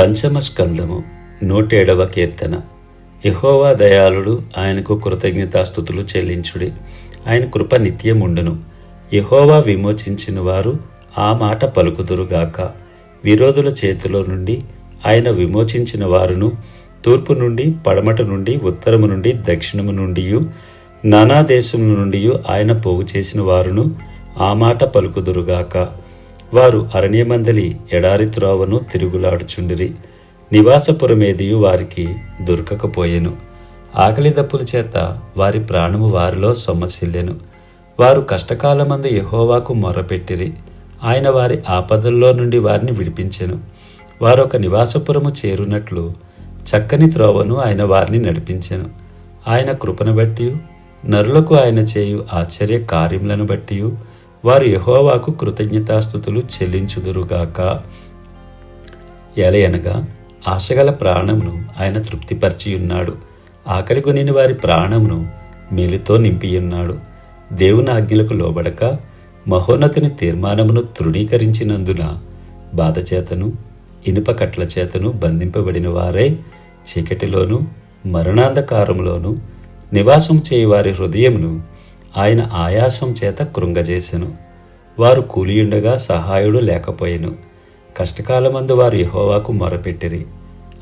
పంచమ స్కందము నూటేడవ కీర్తన. యహోవా దయాళుడు ఆయనకు కృతజ్ఞతాస్థుతులు చెల్లించుడి. ఆయన కృప నిత్యముండును. యహోవా విమోచించిన వారు ఆ మాట పలుకుదురుగాక విరోధుల చేతిలో నుండి ఆయన విమోచించిన వారును తూర్పు నుండి పడమట నుండి ఉత్తరము నుండి దక్షిణము నుండి నానా దేశముల నుండి ఆయన పోగు చేసిన వారును ఆ మాట పలుకుదురుగాక వారు అరణ్యమందలి ఎడారి త్రోవను తిరుగులాడుచుండిరి. నివాసపురమేదియు వారికి దొరకకపోయెను. ఆకలి దప్పుల చేత వారి ప్రాణము వారిలో సొమ్మసిల్లెను. వారు కష్టకాలమందు యహోవాకు మొర్రపెట్టిరి ఆయన వారి ఆపదల్లో నుండి వారిని విడిపించెను. వారొక నివాసపురము చేరునట్లు చక్కని త్రోవను ఆయన వారిని నడిపించెను. ఆయన కృపను బట్టి నరులకు ఆయన చేయు ఆశ్చర్య కార్యములను బట్టి వారు యహోవాకు కృతజ్ఞతాస్థుతులు చెల్లించుదురుగాక. ఎలయనగా ఆశగల ప్రాణమును ఆయన తృప్తిపరిచి ఉన్నాడు ఆకలి కొనిన వారి ప్రాణమును మేలుతో నింపియున్నాడు. దేవుని ఆజ్ఞలకు లోబడక మహోన్నతిని తీర్మానమును తృణీకరించినందున బాధచేతను ఇనుప కట్ల చేతను బంధింపబడిన వారే చీకటిలోను మరణాంధకారంలోను నివాసం చేయవారి హృదయమును ఆయన ఆయాసం చేత కృంగజేసెను. వారు కూలియుండగా సహాయుడు లేకపోయెను. కష్టకాలమందు వారు యహోవాకు మొరపెట్టిరి.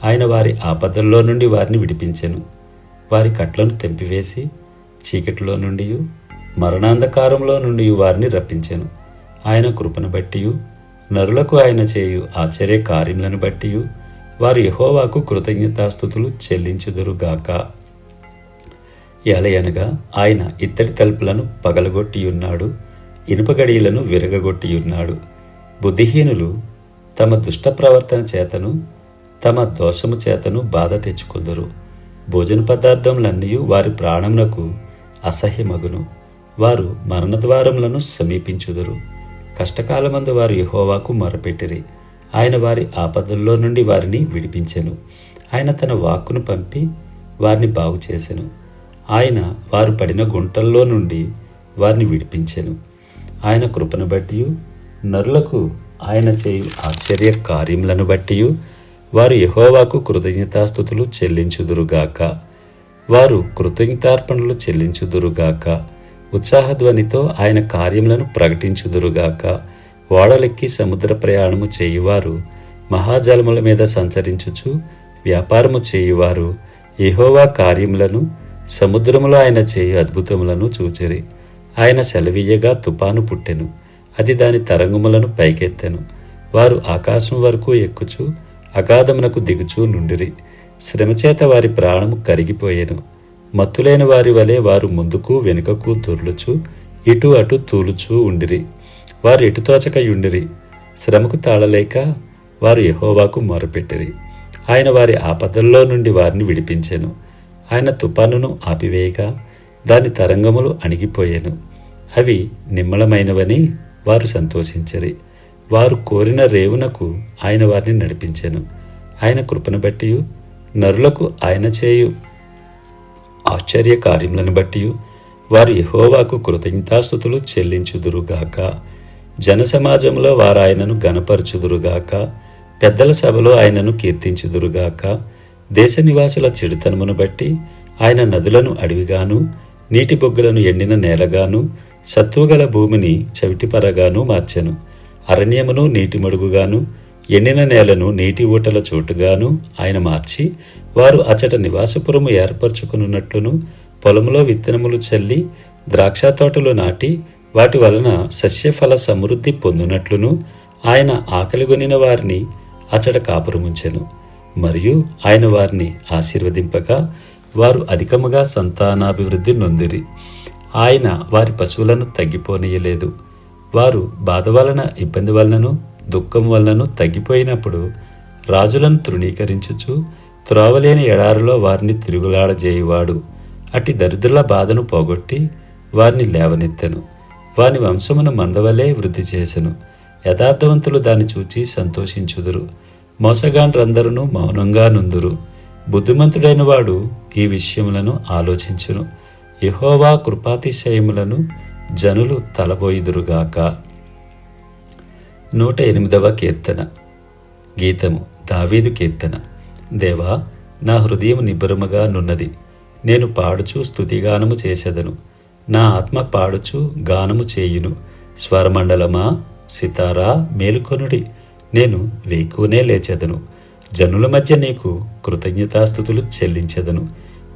ఆయన వారి ఆపదల్లో నుండి వారిని విడిపించెను. వారి కట్లను తెంపివేసి చీకటిలో నుండి మరణాంధకారంలో నుండి వారిని రప్పించెను. ఆయన కృపను బట్టి నరులకు ఆయన చేయు ఆశ్చర్య కార్యములను బట్టి వారు యహోవాకు కృతజ్ఞతాస్థుతులు చెల్లించుదురుగాక. ఎలయనగా ఆయన ఇత్తడి తలుపులను పగలగొట్టియున్నాడు ఇనుపగడియలను విరగగొట్టియున్నాడు. బుద్ధిహీనులు తమ దుష్ట ప్రవర్తన చేతను తమ దోషము చేతను బాధ తెచ్చుకుందరు. భోజన పదార్థములన్నీ వారి ప్రాణమునకు అసహ్యమగును. వారు మరణద్వారములను సమీపించుదురు. కష్టకాలమందు వారు యహోవాకు మొరపెట్టిరి. ఆయన వారి ఆపదల్లో నుండి వారిని విడిపించెను. ఆయన తన వాక్కును పంపి వారిని బాగు చేసెను ఆయన వారు పడిన గుంటల్లో నుండి వారిని విడిపించెను. ఆయన కృపను బట్టి నరులకు ఆయన చేయు ఆశ్చర్య కార్యములను బట్టి వారు యహోవాకు కృతజ్ఞతాస్థుతులు చెల్లించుదురుగాక. వారు కృతజ్ఞతార్పణలు చెల్లించుదురుగాక. ఉత్సాహధ్వనితో ఆయన కార్యములను ప్రకటించుదురుగాక. ఓడలెక్కి సముద్ర ప్రయాణము చేయువారు మహాజలముల మీద సంచరించుచు వ్యాపారము చేయువారు యెహోవా కార్యములను సముద్రములో ఆయన చేయు అద్భుతములను చూచిరి. ఆయన సెలవీయగా తుపాను పుట్టెను. అది దాని తరంగములను పైకెత్తెను. వారు ఆకాశం వరకు ఎక్కుచు అగాధమునకు దిగుచూ నుండిరి. శ్రమచేత వారి ప్రాణము కరిగిపోయెను. మత్తులైన వారి వలె వారు ముందుకు వెనుకకు దొర్లుచు ఇటు అటు తూలుచూ ఉండిరి. వారు ఎటుతోచక యుండిరి. శ్రమకు తాళలేక వారు యహోవాకు మొరపెట్టిరి. ఆయన వారి ఆపదల్లో నుండి వారిని విడిపించెను. ఆయన తుపానును ఆపివేయగా దాని తరంగములు అణిగిపోయాను. అవి నిమ్మళమైనవని వారు సంతోషించరి. వారు కోరిన రేవునకు ఆయన వారిని నడిపించెను. ఆయన కృపను బట్టి నరులకు ఆయన చేయు. ఆశ్చర్య కార్యములను బట్టి వారు యహోవాకు కృతజ్ఞతాస్థుతులు చెల్లించుదురుగాక. జనసమాజంలో వారు ఆయనను గనపరచుదురుగాక పెద్దల సభలో ఆయనను కీర్తించుదురుగాక. దేశ నివాసుల చెడుతనమును బట్టి ఆయన నదులను అడవిగాను నీటి బొగ్గులను ఎండిన నేలగాను సత్తుగల భూమిని చవిటిపరగాను మార్చెను. అరణ్యమును నీటి మడుగుగాను ఎండిన నేలను నీటి ఊటల చోటుగాను ఆయన మార్చి వారు అచట నివాసపురము ఏర్పరచుకున్నట్లును పొలములో విత్తనములు చల్లి ద్రాక్ష తోటలు నాటి వాటి వలన సస్యఫల సమృద్ధి పొందినట్లును ఆయన ఆకలిగొనిన వారిని అచట కాపురముంచెను. మరియు ఆయన వారిని ఆశీర్వదింపగా వారు అధికముగా సంతానాభివృద్ధి నొందిరి. ఆయన వారి పశువులను తగ్గిపోనీయలేదు. వారు బాధ వలన ఇబ్బంది వలనను దుఃఖం వలనను తగ్గిపోయినప్పుడు రాజులను తృణీకరించుచు త్రోవలేని ఎడారిలో వారిని తిరుగులాడజేయువాడు. అటు దరిద్రుల బాధను పోగొట్టి వారిని లేవనెత్తెను. వాని వంశమును మందవలే వృద్ధి చేసెను. యథార్థవంతులు దాన్ని చూచి సంతోషించుదురు. మోసగాండ్రందరూ మౌనంగా నుందురు. బుద్ధిమంతుడైన వాడు ఈ విషయములను ఆలోచించును. యహోవా కృపాతిశయములను జనులు తలబోయిదురుగాక. నూట ఎనిమిదవ కీర్తన. గీతము దావీదు కీర్తన. దేవా నా హృదయం నిబ్బరముగా నున్నది. నేను పాడుచు స్థుతిగానము చేసేదను. నా ఆత్మ పాడుచు గానము చేయును. స్వరమండలమా సితారా మేలుకొనుడి. నేను వేకునే లేచెదను. జనుల మధ్య నీకు కృతజ్ఞతాస్థుతులు చెల్లించెదను.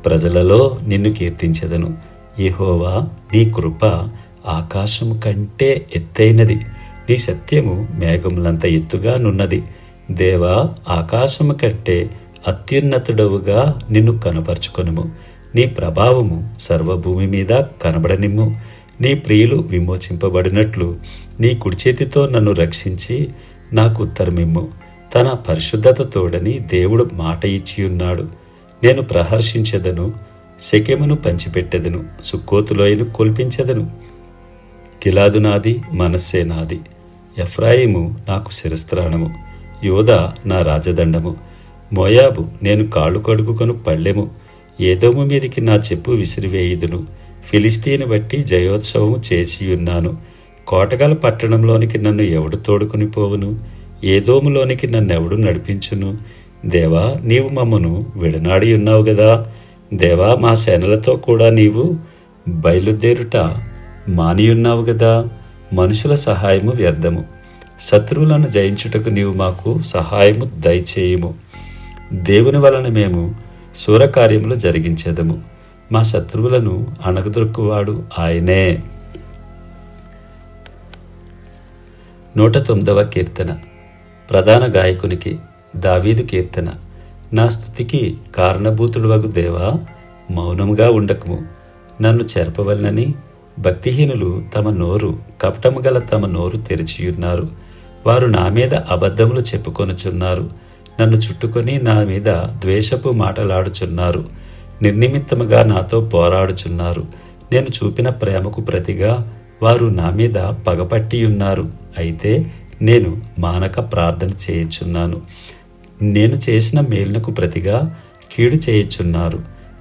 ప్రజలలో నిన్ను కీర్తించెదను. ఇహోవా నీ కృప ఆకాశము కంటే ఎత్తైనది. నీ సత్యము మేఘములంత ఎత్తుగా నున్నది. దేవా ఆకాశము కంటే అత్యున్నతుడవుగా నిన్ను కనపరుచుకొనుము. నీ ప్రభావము సర్వభూమి మీద కనబడనిమ్ము. నీ ప్రియులు విమోచింపబడినట్లు నీ కుడిచేతితో నన్ను రక్షించి నాకు ఉత్తరమిమ్ము. తన పరిశుద్ధత తోడని దేవుడు మాట ఇచ్చి ఉన్నాడు నేను ప్రహర్షించెదను శకెమును పంచిపెట్టెదను సుక్కోతులోయను కోల్పించెదను. గిలాదు నాది మనస్సే నాది. ఎఫ్రాయిము నాకు శిరస్త్రాణము యోధ నా రాజదండము. మోయాబు నేను కాళ్ళు కడుగుకొను పళ్ళెము. ఏదోము మీదికి నా చెప్పు విసిరివేయుదును. ఫిలిస్తీని బట్టి జయోత్సవము చేసియున్నాను. కోటగల పట్టణంలోనికి నన్ను ఎవడు తోడుకుని పోవును? ఏదోములోనికి నన్నెవడు నడిపించును? దేవా నీవు మమ్మను విడనాడి ఉన్నావు కదా దేవా మా సేనలతో కూడా నీవు బయలుదేరుట మానియున్నావు కదా మనుషుల సహాయము వ్యర్థము. శత్రువులను జయించుటకు నీవు మాకు సహాయము దయచేయము. దేవుని వలన మేము శూరకార్యములు జరిగించేదము. మా శత్రువులను అణగదొక్కువాడు ఆయనే. నూట తొమ్మిదవ కీర్తన. ప్రధాన గాయకునికి దావీదు కీర్తన. నా స్థుతికి కారణభూతుడువగు దేవా మౌనముగా ఉండకము. నన్ను చెరపవలనని భక్తిహీనులు తమ నోరు కపటము గల తమ నోరు తెరిచియున్నారు. వారు నా మీద అబద్ధములు చెప్పుకొనుచున్నారు. నన్ను చుట్టుకొని నా మీద ద్వేషపు మాటలాడుచున్నారు. నిర్నిమిత్తముగా నాతో పోరాడుచున్నారు. నేను చూపిన ప్రేమకు ప్రతిగా వారు నా మీద పగపట్టి ఉన్నారు. అయితే నేను మానక ప్రార్థన చేయుచున్నాను. నేను చేసిన మేలునకు ప్రతిగా కీడు చేయుచున్నారు.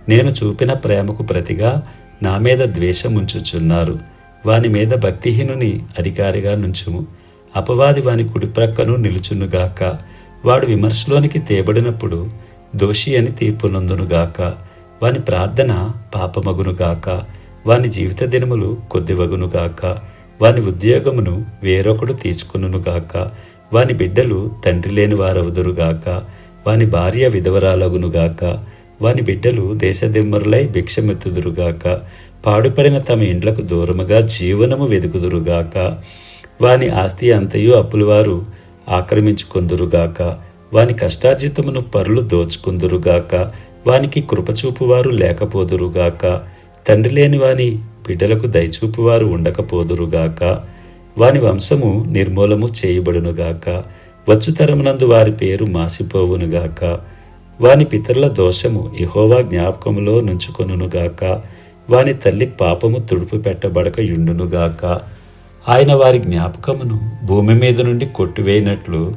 నేను చూపిన ప్రేమకు ప్రతిగా నా మీద ద్వేషం ఉంచుచున్నారు వాని మీద భక్తిహీనుని అధికారిగా నుంచుము. అపవాది వాని కుడిప్రక్కను నిలుచునుగాక వాడు విమర్శలోనికి తేబడినప్పుడు దోషి అని తీర్పు నందునుగాక వాని ప్రార్థన పాపమగునుగాక వాని జీవిత దినములు కొద్దివగునుగాక వాని ఉద్యోగమును వేరొకడు తీసుకునుగాక వాని బిడ్డలు తండ్రి లేని వారవుదురుగాక వాని భార్య విధవరాలగునుగాక వాని బిడ్డలు దేశదిమ్మరులై భిక్షమెత్తుదురుగాక పాడుపడిన తమ ఇండ్లకు దూరముగా జీవనము వెదుకుదురుగాక వాని ఆస్తి అంతయు అప్పులవారు ఆక్రమించుకుందురుగాక వాని కష్టార్జితమును పరులు దోచుకుందురుగాక వానికి కృపచూపువారు లేకపోదురుగాక తండ్రి లేని వాని బిడ్డలకు దయచూపువారు ఉండకపోదురుగాక. వాని వంశము నిర్మూలము చేయబడునుగాక. వచ్చుతరమునందు వారి పేరు మాసిపోవునుగాక. వాని పితరుల దోషము ఇహోవా జ్ఞాపకములో నుంచుకొనుగాక వాని తల్లి పాపము తుడుపు పెట్టబడక యుండునుగాక. ఆయన వారి జ్ఞాపకమును భూమి మీద నుండి కొట్టివేయినట్లు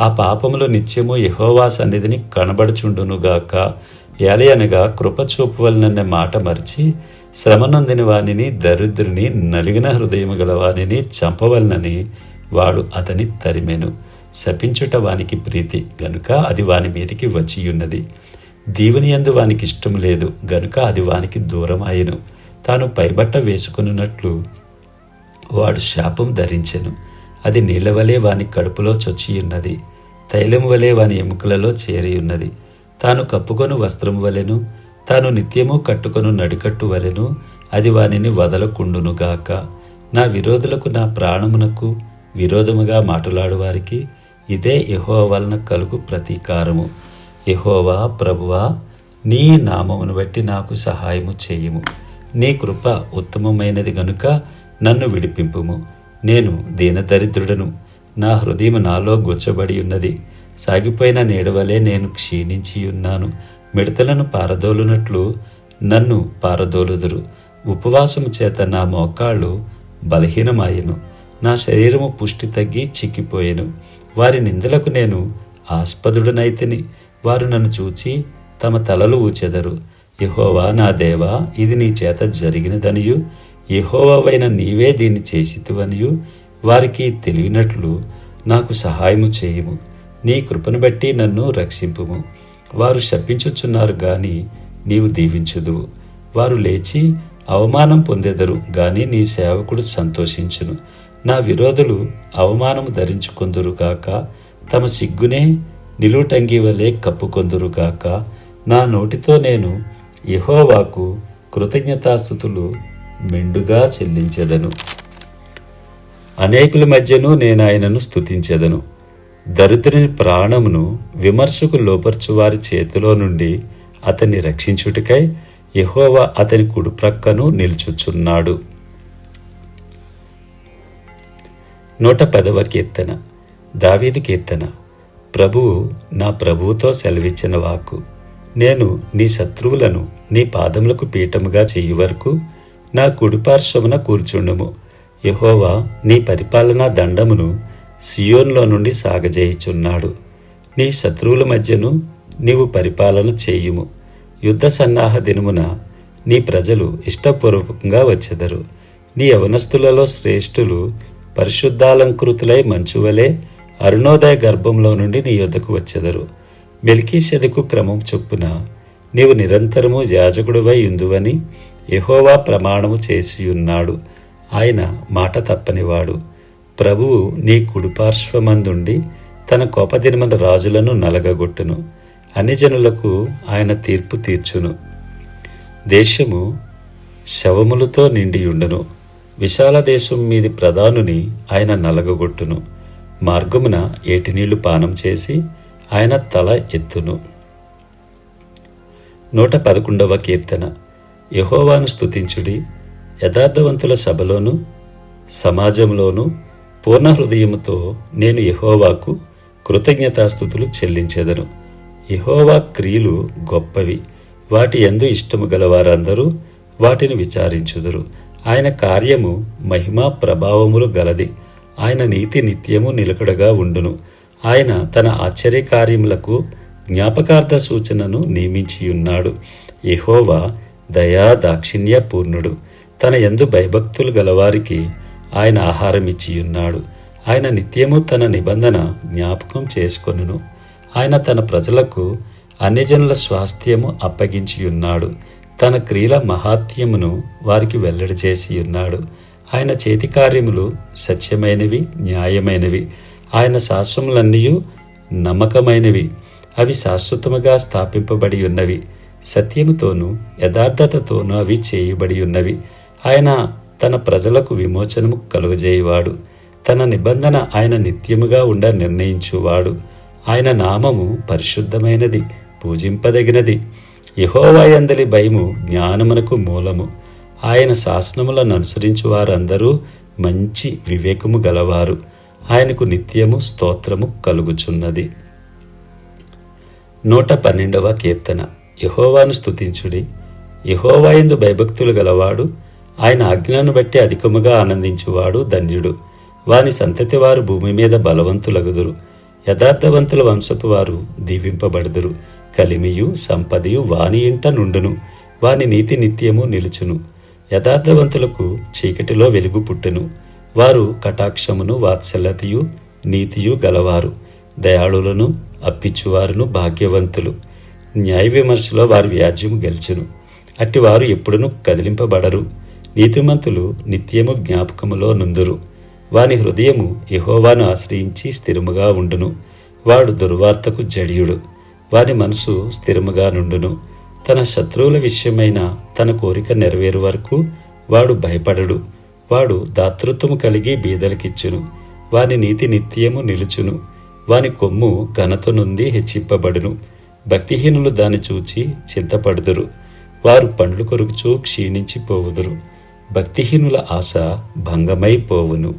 ఆ పాపములో నిత్యము యహోవా సన్నిధిని కనబడుచుండునుగాక. యాలెయ్య అనగా కృపచూపు చూపవలనన్న మాట మరిచి శ్రమనొందిన వానిని దరిద్రుని నలిగిన హృదయము గల వానిని చంపవలనని వాడు అతని తరిమెను. శపించుట వానికి ప్రీతి గనుక అది వాని మీదికి వచ్చియున్నది. దీవుని యందు వానికి ఇష్టం లేదు గనుక అది వానికి దూరమాయెను తాను పైబట్ట వేసుకున్నట్లు వాడు శాపం ధరించెను. అది నీళ్ళవలే వాని కడుపులో చొచ్చియున్నది తైలం వలె వాని ఎముకలలో చేరియున్నది. తాను కప్పుకొను వస్త్రము వలెను తాను నిత్యము కట్టుకొను నడికట్టు వలెను అది వానిని వదలకుండునుగాక నా విరోధులకు నా ప్రాణమునకు విరోధముగా మాట్లాడువారికి ఇదే యహో వలన కలుగు ప్రతీకారము. యహోవా ప్రభువా నీ నామమును బట్టి నాకు సహాయము చేయుము. నీ కృప ఉత్తమమైనది గనుక నన్ను విడిపింపుము. నేను దీనదరిద్రుడను. నా హృదయం నాలో గుచ్చబడి ఉన్నది. సాగిపోయిన నీడవలే నేను క్షీణించి ఉన్నాను. మిడతలను పారదోలునట్లు నన్ను పారదోలుదురు. ఉపవాసము చేత నా మోకాళ్ళు బలహీనమాయెను. నా శరీరము పుష్టి తగ్గి చిక్కిపోయెను. వారి నిందలకు నేను ఆస్పదుడనైతిని. వారు నన్ను చూచి తమ తలలు ఊచెదరు. యహోవా నా దేవా ఇది నీ చేత జరిగినదనియు. యహోవైన నీవే దీన్ని చేసితువనియు. వారికి తెలియనట్లు నాకు సహాయము చేయము. నీ కృపను బట్టి నన్ను రక్షింపుము. వారు శపించుచున్నారు గాని నీవు దీవించుదువు వారు లేచి అవమానం పొందెదరు గాని నీ సేవకుడు సంతోషించును. నా విరోధులు అవమానము ధరించుకొందురుగాక తమ సిగ్గునే నిలుటంగి వలె కప్పుకొందురు గాక నా నోటితో నేను యహోవాకు కృతజ్ఞతాస్థుతులు మెండుగా చెల్లించెదను. అనేకుల మధ్యను నేను ఆయనను స్థుతించెదను దరిద్రుని ప్రాణమును విమర్శకు లోపర్చువారి చేతిలో నుండి అతన్ని రక్షించుటకై యహోవా అతని కుడి ప్రక్కను నిల్చుచున్నాడు. నూట పదవ కీర్తన. దావీదు కీర్తన. ప్రభువు నా ప్రభువుతో సెలవిచ్చిన వాక్కు. నేను నీ శత్రువులను నీ పాదములకు పీఠముగా చెయ్యి వరకు నా కుడిపార్శ్వమున కూర్చుండుము. యహోవా నీ పరిపాలనా దండమును సియోన్లో నుండి సాగజేయుచున్నాడు. నీ శత్రువుల మధ్యను నీవు పరిపాలన చేయుము. యుద్ధ సన్నాహ దినమున నీ ప్రజలు ఇష్టపూర్వకంగా వచ్చెదరు. నీ యవనస్తులలో శ్రేష్ఠులు పరిశుద్ధాలంకృతులై మంచువలే అరుణోదయ గర్భంలో నుండి నీ యొద్దకు వచ్చెదరు. మెల్కీసెదకు క్రమం చొప్పున నీవు నిరంతరము యాజకుడివై ఉందువని యహోవా ప్రమాణము చేసియున్నాడు. ఆయన మాట తప్పనివాడు. ప్రభువు నీ కుడిపార్శ్వమందుండి తన కోపదినమన రాజులను నలగగొట్టును. అన్ని జనులకు ఆయన తీర్పు తీర్చును. దేశము శవములతో నిండియుండును. విశాల దేశం మీది ప్రధానుని ఆయన నలగగొట్టును. మార్గమున ఏటి నీళ్ళు పానం చేసి ఆయన తల ఎత్తును. నూట పదకొండవ కీర్తన. యహోవాను స్తుతించుడి. యథార్థవంతుల సభలోను సమాజంలోనూ పూర్ణ హృదయముతో నేను యహోవాకు కృతజ్ఞతాస్థుతులు చెల్లించెదను. యహోవా క్రియలు గొప్పవి. వాటి ఎందు ఇష్టము గలవారందరూ వాటిని విచారించుదురు. ఆయన కార్యము మహిమా ప్రభావములు గలది. ఆయన నీతి నిత్యము నిలకడగా ఉండును. ఆయన తన ఆశ్చర్య కార్యములకు జ్ఞాపకార్థ సూచనను నియమించియున్నాడు. యహోవా దయా దాక్షిణ్య పూర్ణుడు తన ఎందు భయభక్తులు గలవారికి ఆయన ఆహారం ఇచ్చియున్నాడు ఆయన నిత్యము తన నిబంధన జ్ఞాపకం చేసుకొనును. ఆయన తన ప్రజలకు అన్యజనుల స్వాస్థ్యము అప్పగించి ఉన్నాడు తన క్రియల మహాత్యమును వారికి వెల్లడి చేసియున్నాడు. ఆయన చేతి కార్యములు సత్యమైనవి న్యాయమైనవి. ఆయన శాస్త్రములన్నీ నమ్మకమైనవి. అవి శాశ్వతముగా స్థాపింపబడి ఉన్నవి సత్యముతోనూ యథార్థతతోనూ అవి చేయబడి ఉన్నవి ఆయన తన ప్రజలకు విమోచనము కలుగజేయువాడు. తన నిబంధన ఆయన నిత్యముగా ఉండ నిర్ణయించువాడు. ఆయన నామము పరిశుద్ధమైనది పూజింపదగినది. యహోవాయందలి భయము జ్ఞానమునకు మూలము. ఆయన శాసనములను అనుసరించు వారందరూ మంచి వివేకము గలవారు. ఆయనకు నిత్యము స్తోత్రము కలుగుచున్నది. నూట పన్నెండవ కీర్తన. యహోవాను స్తుతించుడి. యహోవాయందు భయభక్తులు గలవాడు ఆయన ఆజ్ఞలను బట్టి అధికముగా ఆనందించువాడు ధన్యుడు. వాని సంతతి వారు భూమి మీద బలవంతులగుదురు. యథార్థవంతుల వంశపు వారు దీవింపబడుదురు. కలిమియు సంపదయు వాని ఇంట నుండును. వాని నీతి నిత్యము నిలుచును. యథార్థవంతులకు చీకటిలో వెలుగు పుట్టెను. వారు కటాక్షమును వాత్సల్యతయు నీతియు గలవారు. దయాళులను అప్పిచ్చువారును భాగ్యవంతులు. న్యాయ విమర్శలో వారి వ్యాజ్యం గెలుచును. అట్టివారు ఎప్పుడునూ కదిలింపబడరు. నీతిమంతులు నిత్యము జ్ఞాపకములో నుందురు. వాని హృదయము యహోవాను ఆశ్రయించి స్థిరముగా ఉండును. వాడు దుర్వార్తకు జడియుడు. వాని మనసు స్థిరముగా నుండును. తన శత్రువుల విషయమైన తన కోరిక నెరవేరు వరకు వాడు భయపడడు. వాడు దాతృత్వము కలిగి బీదలకిచ్చును. వాని నీతి నిత్యము నిలుచును. వాని కొమ్ము ఘనత నుండి హెచ్చింపబడును భక్తిహీనులు దాన్ని చూచి చింతపడుదురు. వారు పండ్లు కొరుకుచూ క్షీణించిపోవుదురు. భక్తిహీనుల ఆశ భంగమైపోవును.